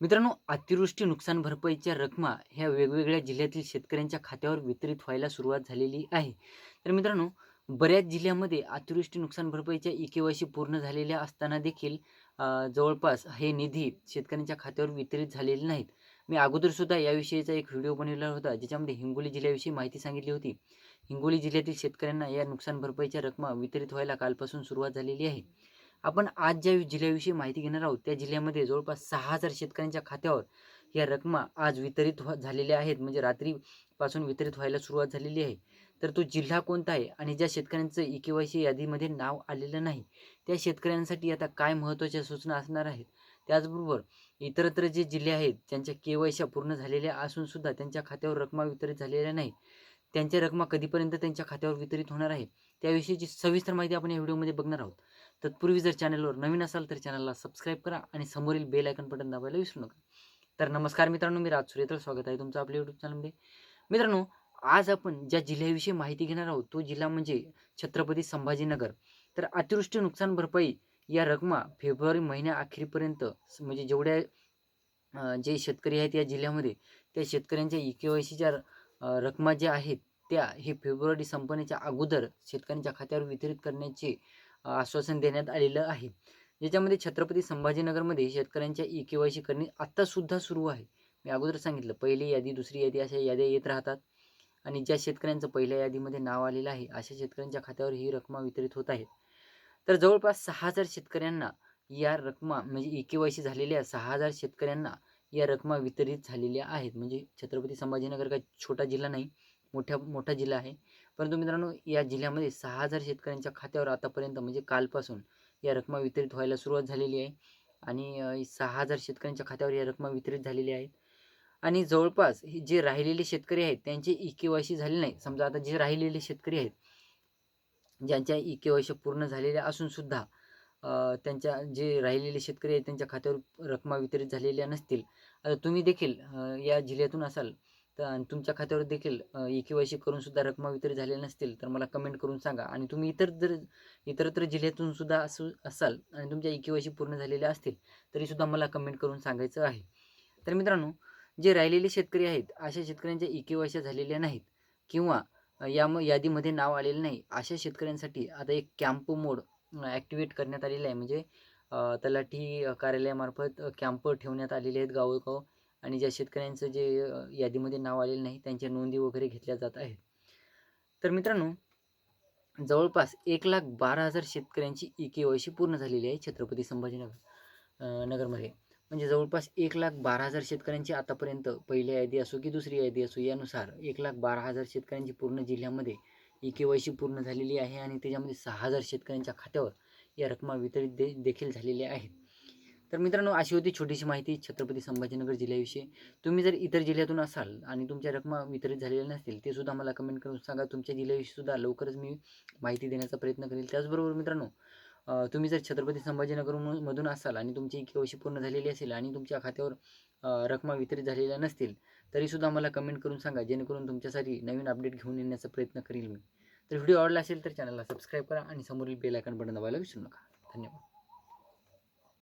मित्रांनो अतिवृष्टी नुकसान भरपाईच्या रकमा ह्या वेगवेगळ्या जिल्ह्यातील शेतकऱ्यांच्या खात्यावर वितरित व्हायला सुरुवात झालेली आहे. तर मित्रांनो बऱ्याच जिल्ह्यामध्ये अतिवृष्टी नुकसान भरपाईच्या ई के वाय सी पूर्ण झालेल्या असताना देखील जवळपास हे निधी शेतकऱ्यांच्या खात्यावर वितरित झालेले नाहीत. मी अगोदरसुद्धा याविषयीचा एक व्हिडिओ बनवला होता ज्याच्यामध्ये हिंगोली जिल्ह्याविषयी माहिती सांगितली होती. हिंगोली जिल्ह्यातील शेतकऱ्यांना या नुकसान भरपाईच्या रकमा वितरित व्हायला कालपासून सुरुवात झालेली आहे. आपण आज ज्या जिल्ह्याविषयी माहिती घेणार आहोत त्या जिल्ह्यामध्ये जवळपास सहा हजार शेतकऱ्यांच्या खात्यावर या रकमा आज वितरित व्हा झालेल्या आहेत. म्हणजे रात्रीपासून वितरित व्हायला सुरुवात झालेली आहे. तर तो जिल्हा कोणता आहे? आणि ज्या शेतकऱ्यांचं ई के वाय सी यादीमध्ये नाव आलेलं नाही त्या शेतकऱ्यांसाठी आता काय महत्त्वाच्या सूचना असणार आहेत? त्याचबरोबर इतरत्र जे जिल्हे आहेत ज्यांच्या के वाय सी पूर्ण झालेल्या असूनसुद्धा त्यांच्या खात्यावर रकमा वितरित झालेल्या नाही त्यांच्या रकमा कधीपर्यंत त्यांच्या खात्यावर वितरित होणार आहे त्याविषयीची सविस्तर माहिती आपण या व्हिडिओमध्ये बघणार आहोत. तत्पूर्वी जर चॅनलवर नवीन असाल तर चॅनलला सबस्क्राईब करा आणि समोरील बेल आयकन बटन दाबायला विसरू नका. तर नमस्कार मित्रांनो मी राज सुरेतर स्वागत आहे तुमचं आपल्या युट्यूब चॅनलमध्ये मित्रांनो आज आपण ज्या जिल्ह्याविषयी माहिती घेणार आहोत तो जिल्हा म्हणजे छत्रपती संभाजीनगर. तर अतिवृष्टी नुकसान भरपाई या रकमा फेब्रुवारी महिन्या अखेरीपर्यंत म्हणजे जेवढ्या जे शेतकरी आहेत या जिल्ह्यामध्ये त्या शेतकऱ्यांच्या ई के वाय सीच्या रकमा ज्या आहेत त्या हे फेब्रुवारी संपण्याच्या अगोदर शेतकऱ्यांच्या खात्यावर वितरित करण्याचे आश्वासन देण्यात आलेलं आहे. ज्याच्यामध्ये छत्रपती संभाजीनगरमध्ये शेतकऱ्यांच्या ई के वाय सी करणे आत्तासुद्धा सुरू आहे. मी अगोदर सांगितलं पहिली यादी दुसरी यादी अशा याद्या येत राहतात. आणि ज्या शेतकऱ्यांचं पहिल्या यादीमध्ये नाव आलेलं आहे अशा शेतकऱ्यांच्या खात्यावर ही रकमा वितरित होत आहेत. तर जवळपास सहा हजार शेतकऱ्यांना या रकमा म्हणजे ई के वाय सी झालेल्या सहा हजार शेतकऱ्यांना या रकमा वितरित झालेल्या आहेत. म्हणजे छत्रपती संभाजीनगर काही छोटा जिल्हा नाही मोठ्या मोठा जिल्हा आहे. परंतु मित्रांनो या जिल्ह्यामध्ये सहा हजार शेतकऱ्यांच्या खात्यावर आतापर्यंत म्हणजे कालपासून या रकमा वितरित व्हायला सुरुवात झालेली आहे. आणि सहा हजार शेतकऱ्यांच्या खात्यावर या रकमा वितरित झालेल्या आहेत. आणि जवळपास हे जे राहिलेले शेतकरी आहेत त्यांचे ई के वाय सी झाले नाही. समजा आता जे राहिलेले शेतकरी आहेत ज्यांच्या ई के वाय सी पूर्ण झालेल्या असून सुद्धा त्यांच्या जे राहिलेले शेतकरी आहेत त्यांच्या खात्यावर रकमा वितरित झालेल्या नसतील. आता तुम्ही देखील या जिल्ह्यातून असाल तर आणि तुमच्या खात्यावर देखील ई के वाय सी करून सुद्धा रकमा वितरित झालेल्या नसतील तर मला कमेंट करून सांगा. आणि तुम्ही इतर जर इतरत्र जिल्ह्यातून सुद्धा असू असाल आणि तुमच्या ई के वाय सी पूर्ण झालेल्या असतील तरीसुद्धा मला कमेंट करून सांगायचं आहे. तर मित्रांनो जे राहिलेले शेतकरी आहेत अशा शेतकऱ्यांच्या ई के वाय सी झालेल्या नाहीत किंवा या म यादीमध्ये नाव आलेलं नाही अशा शेतकऱ्यांसाठी आता एक कॅम्प मोड ॲक्टिवेट करण्यात आलेलं आहे. म्हणजे तलाठी कार्यालयामार्फत कॅम्प ठेवण्यात आलेले आहेत गावोगाव आणि ज्या शेतकऱ्यांचं जे यादीमध्ये नाव आलेलं नाही त्यांच्या नोंदी वगैरे घेतल्या जात आहेत. तर मित्रांनो जवळपास एक लाख बारा हजार शेतकऱ्यांची ई के वायशी पूर्ण झालेली आहे छत्रपती संभाजीनगर नगरमध्ये. म्हणजे जवळपास एक लाख बारा हजार शेतकऱ्यांची आतापर्यंत पहिली यादी असो की दुसरी यादी असो यानुसार एक लाख बारा हजार शेतकऱ्यांची पूर्ण जिल्ह्यामध्ये ही के वाय सी पूर्ण झालेली आहे आणि त्याच्यामध्ये सहा हजार शेतकऱ्यांच्या खात्यावर या रकमा वितरित दे देखील झालेल्या आहेत. तर मित्रांनो अशी होती छोटीशी माहिती छत्रपती संभाजीनगर जिल्ह्याविषयी. तुम्ही जर इतर जिल्ह्यातून असाल आणि तुमच्या रकमा वितरित झालेल्या नसतील ते सुद्धा मला कमेंट करून सांगा. तुमच्या जिल्ह्याविषयी सुद्धा लवकरच मी माहिती देण्याचा प्रयत्न करेल. त्याचबरोबर मित्रांनो तुम्ही जर छत्रपती संभाजीनगर मधून असाल आणि तुमची के वर्षी पूर्ण झालेली असेल आणि तुमच्या खात्यावर रकमा वितरित झालेल्या नसतील तरीसुद्धा मला कमेंट करून सांगा जेणेकरून तुमच्यासाठी नवीन अपडेट घेऊन येण्याचा प्रयत्न करेल मी. तर व्हिडिओ आवडला असेल तर चॅनलला सबस्क्राईब करा आणि समोरील बेल आयकन बटन दाबायला विसरू नका. धन्यवाद.